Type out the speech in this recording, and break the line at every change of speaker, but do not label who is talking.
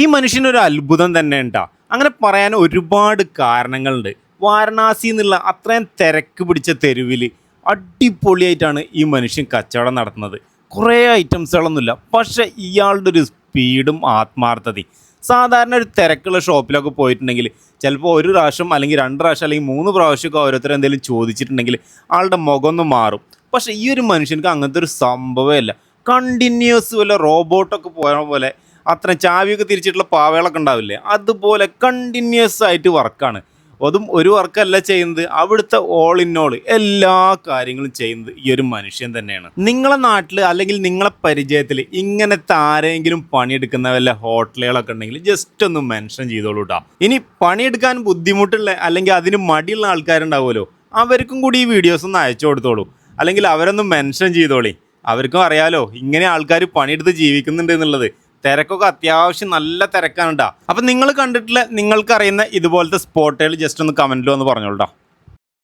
ഈ മനുഷ്യനൊരു അത്ഭുതം തന്നെ ഉണ്ടാ അങ്ങനെ പറയാൻ ഒരുപാട് കാരണങ്ങളുണ്ട്. വാരണാസി എന്നുള്ള അത്രയും തിരക്ക് പിടിച്ച തെരുവിൽ അടിപൊളിയായിട്ടാണ് ഈ മനുഷ്യൻ കച്ചവടം നടത്തുന്നത്. കുറേ ഐറ്റംസുകളൊന്നുമില്ല. പക്ഷെ ഇയാളുടെ ഒരു സ്പീഡും ആത്മാർത്ഥതയും. സാധാരണ ഒരു തിരക്കുള്ള ഷോപ്പിലൊക്കെ പോയിട്ടുണ്ടെങ്കിൽ ചിലപ്പോൾ ഒരു പ്രാവശ്യം അല്ലെങ്കിൽ രണ്ട് പ്രാവശ്യം അല്ലെങ്കിൽ മൂന്ന് പ്രാവശ്യമൊക്കെ ഓരോരുത്തർ എന്തെങ്കിലും ചോദിച്ചിട്ടുണ്ടെങ്കിൽ ആളുടെ മുഖം മാറും. പക്ഷേ ഈ ഒരു മനുഷ്യനക്ക് അങ്ങനത്തെ ഒരു സംഭവമല്ല കണ്ടിന്യൂസ് വല്ല റോബോട്ടൊക്കെ പോയ പോലെ അത്ര ചാവിയൊക്കെ തിരിച്ചിട്ടുള്ള പാവകളൊക്കെ ഉണ്ടാവില്ലേ? അതുപോലെ കണ്ടിന്യൂസ് ആയിട്ട് വർക്കാണ് അതും ഒരു വർക്കല്ല ചെയ്യുന്നത്. അവിടുത്തെ ഓൾ ഇൻ ഓൾ എല്ലാ കാര്യങ്ങളും ചെയ്യുന്നത് ഈ ഒരു മനുഷ്യൻ തന്നെയാണ്. നിങ്ങളെ നാട്ടിൽ അല്ലെങ്കിൽ നിങ്ങളെ പരിചയത്തിൽ ഇങ്ങനത്തെ ആരെങ്കിലും പണിയെടുക്കുന്ന വല്ല ഹോട്ടലുകളൊക്കെ ഉണ്ടെങ്കിൽ ജസ്റ്റ് ഒന്ന് മെൻഷൻ ചെയ്തോളൂ കേട്ടോ ഇനി പണിയെടുക്കാൻ ബുദ്ധിമുട്ടുള്ള അല്ലെങ്കിൽ അതിന് മടിയുള്ള ആൾക്കാരുണ്ടാവുമല്ലോ അവർക്കും കൂടി ഈ വീഡിയോസ് ഒന്ന് അയച്ചു കൊടുത്തോളൂ. അല്ലെങ്കിൽ അവരൊന്ന് മെൻഷൻ ചെയ്തോളി. അവർക്കും അറിയാലോ ഇങ്ങനെ ആൾക്കാർ പണിയെടുത്ത് ജീവിക്കുന്നുണ്ട് എന്നുള്ളത്. തിരക്കൊക്കെ അത്യാവശ്യം നല്ല തിരക്കാണ് കേട്ടോ അപ്പം നിങ്ങൾ കണ്ടിട്ടുള്ള നിങ്ങൾക്കറിയുന്ന ഇതുപോലത്തെ സ്പോട്ടുകൾ ജസ്റ്റ് ഒന്ന് കമന്റിൽ വന്ന് പറഞ്ഞോളൂ